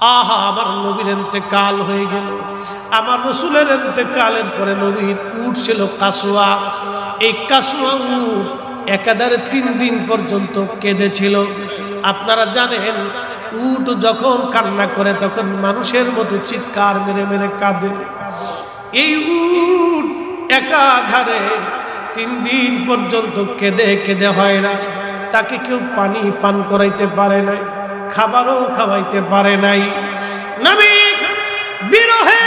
আহা, আমার নবীর কাল হয়ে গেল। আমার রসুলের কালের পরে নবীর উঠ ছিল কাসুয়া। এই কাসুয়া উঠ একাধারে তিন দিন পর্যন্ত কেঁদেছিল। আপনারা জানেন উট যখন কান্না করে তখন মানুষের মতো চিৎকার মেরে মেরে কাঁদে। এই উট একাধারে তিন দিন পর্যন্ত কেঁদে কেঁদে হয় না। তাকে কেউ পানি পান করাইতে পারে নাই। খাবারও খাওয়াইতে পারে নাই। বিরহে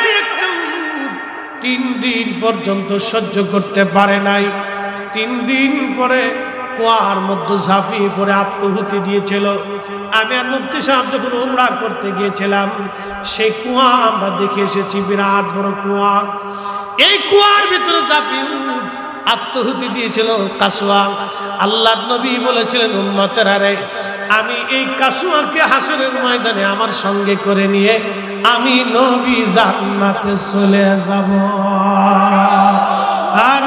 তিন দিন পর্যন্ত সহ্য করতে পারে নাই। তিন দিন পরে কুয়ার মধ্যে ঝাঁপিয়ে পরে আত্মহুতি দিয়েছিল। আমি আর মুক্তি সাহেব যখন উমরা করতে গিয়েছিলাম, সেই কুয়া আমরা দেখে এসেছি, বিরাট বড় কুয়া। এই কুয়ার ভিতরে ঝাঁপিয়ে আত্মহুতি দিয়েছিল কাসুয়া। আল্লাহ নবী বলেছিলেন, উম্মতের আরে, আমি এই কাসুয়াকে হাসরের ময়দানে আমার সঙ্গে করে নিয়ে আমি নবী জান্নাতে চলে যাব।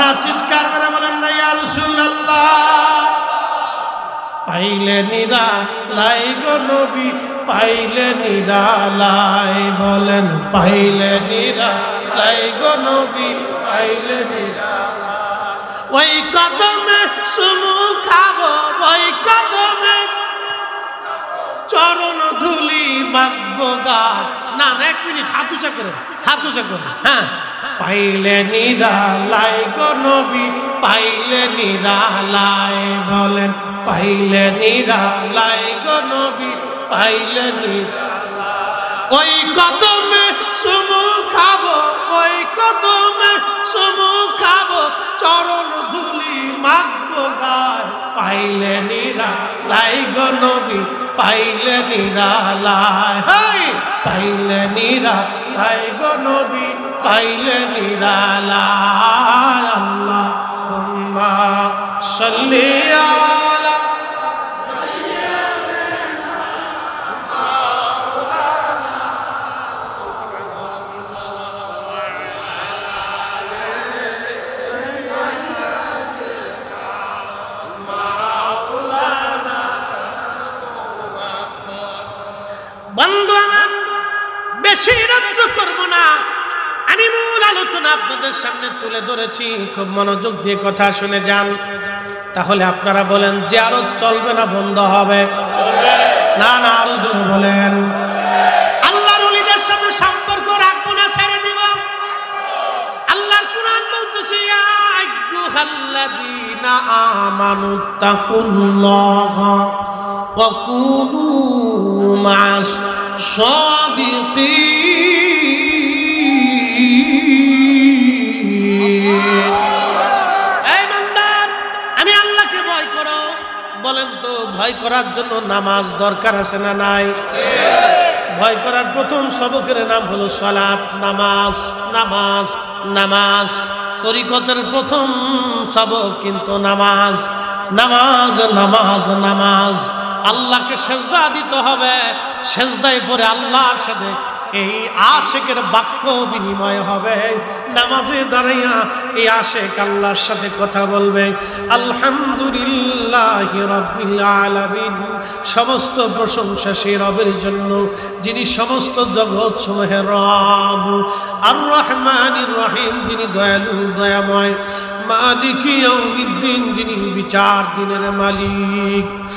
না, চিৎকার করে বলেন না, ইয়া রাসূলুল্লাহ। পাইলে নিরা লাই গো নবী, পাইলে নিরা লাই বলেন, পাইলে নিরা লাই গো নবী, পাইলে নিরা ওই কদমে সুমু খাব, ওই কদমে চরণ ধুলি মাগবো গা। না না, এক মিনিট, হাত উঁচা করে, হাত উঁচা করে হ্যাঁ। পাইলে নিরালাই গো নবী, পাইলে নিরালাই বলেন, পাইলে নিরালাই গো নবী, পাইলে ওই কদমে সুমু খাব, ওই কদমে সুমু খাব। ধুলি গায় পাইলে নিরালাই গো নবী পাইলে নিরালায় পাইলে নিরালাই গো নবী পাইলে নিরালাই আল্লাহ হুম্মা আলোচনা আপনাদের সামনে তুলে ধরেছি, খুব মনোযোগ দিয়ে কথা শুনে যান। তাহলে আপনারা বলেন, যে আরও চলবে না, বন্ধ হবে। না না, আরও জোর বলেন। আল্লাহর ওলিদের সাথে সম্পর্ক রাখব না, ছেড়ে দিব। আল্লাহর ভয় করার জন্য নামাজ দরকার আছে না নাই? ভয় করার প্রথম সবকের নাম হলো সলাপ নামাজ নামাজ নামাজ। তরিকতের প্রথম সবক কিন্তু নামাজ। নামাজ নামাজ নামাজ। আল্লাহকে সেজদা দিতে হবে। সেজদায় পরে আল্লাহর সাথে এই আশেকের বাক্য বিনিময় হবে। নামাজে দাঁড়াইয়া এই আশেক আল্লাহর সাথে কথা বলবে। আলহামদুলিল্লাহ আলামিন। সমস্ত প্রশংসা সেই রবের জন্য, যিনি সমস্ত জগৎ সমূহের রব। আর রহমানির রহিম, যিনি দয়ালু, দয়াময়। মালিক যিনি বিচার দিনের মালিক।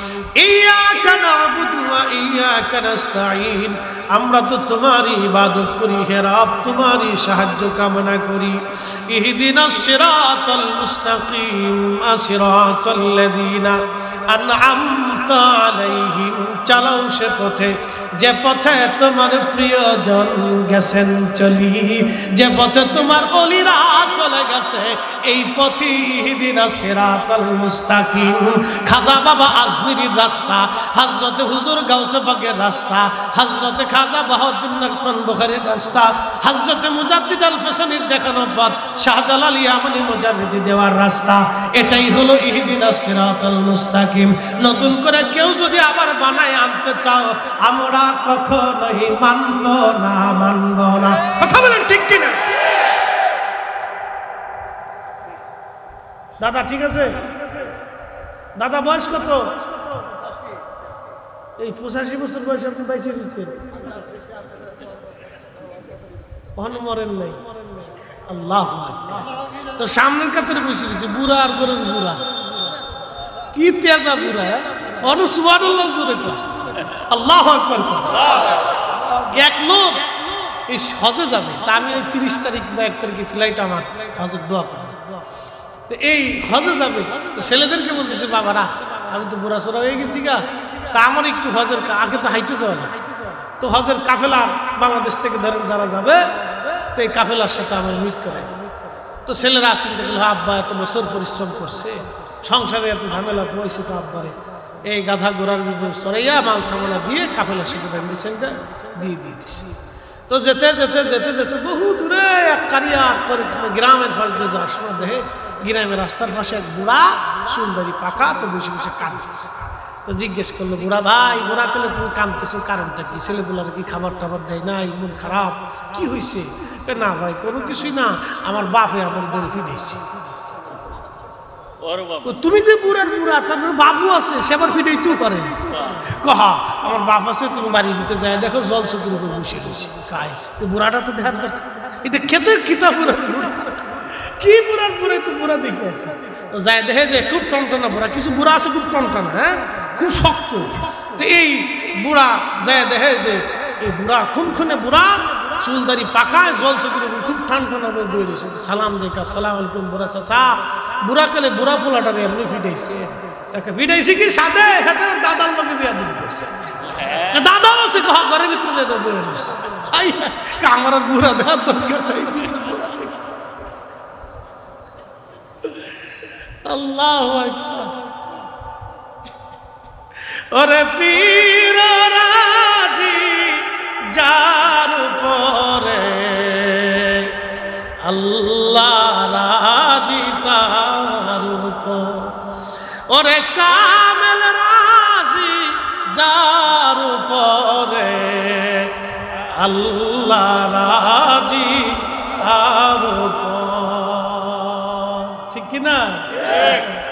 আমরা তো তোমারই ইবাদত করি, হে রব, তোমারই সাহায্য কামনা করি। চালাও সে পথে, যে পথে তোমার প্রিয়জন গেছেন চলি, যে পথে তোমার অলিরা চলে গেছে এই পথে ইহদিনা সিরাতাল মুস্তাকিম। খাজা বাবা আজমিরির রাস্তা, হজরতে হুজুর গাউসে পাকের রাস্তা, হজরতে খাজা বাহাউদ্দিন নকশমান বুখারীর রাস্তা, হজরতে মুজাদ্দিদ আল ফেসানির দেখানো পথ, শাহজালাল ইয়ামানি মুজাদ্দিদি দেওয়ার রাস্তা। এটাই হলো ইহদিনা সিরাতাল মুস্তাকিম। নতুন করে কেউ যদি আবার বানায় আনতে চাও, আমরা কখনোই মানব না মানব না। কথা বলেন ঠিক কিনা? দাদা, ঠিক আছে? দাদা, বয়স কত? এই পঁচাশি বছর বয়সে আপনি বাইচে দিচ্ছেন। কখনো মরেন নাই। আল্লাহ তো সামনের কাতারে বসে গেছে বুড়া আর গরের বুড়া। কি তেজা বুড়া অনুসুবান জোরে কর। আল্লাহ আকবার। এক লোক এই হজে যাবে, তা আমি ওই তিরিশ তারিখ বা এক তারিখে ফ্লাইট আমার, হজের দোয়া করব। তো এই হজে যাবে। তো ছেলেদেরকে বলতেছে বাবারা আমি তো বুড়া সোরা হয়ে গেছি গা। তা আমার একটু হজের আগে তো হাইটে যাওয়া লাগতো। তো হজের কাফেলা বাংলাদেশ থেকে ধরেন যারা যাবে তো এই কাফেলার সাথে আমার মিট করাই তো ছেলেরা আছে বলল, আব্বা এত বছর পরিশ্রম করছে। সংসারে এত ঝামেলা পয়সা তো আব্বারে এই গাধা ঘোড়ার বিপর সরাইয়া মাল সামলা দিয়ে কাফেলার সাথে বেঁধেছেন দিয়ে দিয়ে দিছি। তো যেতে যেতে যেতে যেতে বহু দূরে এক কারিয়া গ্রামের পাশ দিয়ে যাওয়ার সময় দেখে গ্রামের রাস্তার পাশে এক বুড়া সুন্দরী পাকা তো বসে বসে কাঁদতেছে। তো জিজ্ঞেস করল বুড়া ভাই বুড়া পেলে তুমি কাঁদতেছো কারণটা কি? ছেলেগুলার কি খাবার টাবার দেয় নাই? মন খারাপ? কি হয়েছে না ভাই কোনো কিছুই না আমার বাপে আমার ধরে ফিরেছে তুমি যে বুড়ার বুড়া তার বাবু আছে সে আবার ফিরেইতেও পারে। কহা আমার বাপ আছে তুমি বাড়ির ভিতরে যায় দেখো জল চকুর উপর বসে রয়েছে। কায় তো বুড়াটা তো ধ্যান দেখ এটা খেতে কিতা বুড়ার বুড়া। কি বুড়ার বুড়াই তো বুড়া দেখে আসে? তো যায় দেখে যে খুব টনটনা বুড়া, কিছু বুড়া আছে খুব টনটনা হ্যাঁ? খুব শক্ত। তো এই বুড়া যায় দেখে যে এই বুড়া খুনখুনে বুড়া চুলদারি পাকায় জল চকুর উপর খুব ঠান্ডা বই বই রয়েছে। সালাম দেখা সালাম আলাইকুম বুড়া চাচা। বুড়া কালে বুড়া পোলাটারে এমনি ফিটাইছে। তাকে ফিটাইছে কি সাথে ওর দাদার লোকে বিয়া দিবি করছে। দাদাও আছে ঘরের ভিতরে যেতে বয়ে রয়েছে। আমার বুড়া দেওয়ার দরকার নাই। আল্লাহ। ওরে পীর, রাজি যার উপরে। আল্লাহ রাজি তার উপর। ওরে কামেল, রাজি যার উপরে। আল্লাহ রাজি তার উপর। ঠিক কিনা? ঠিক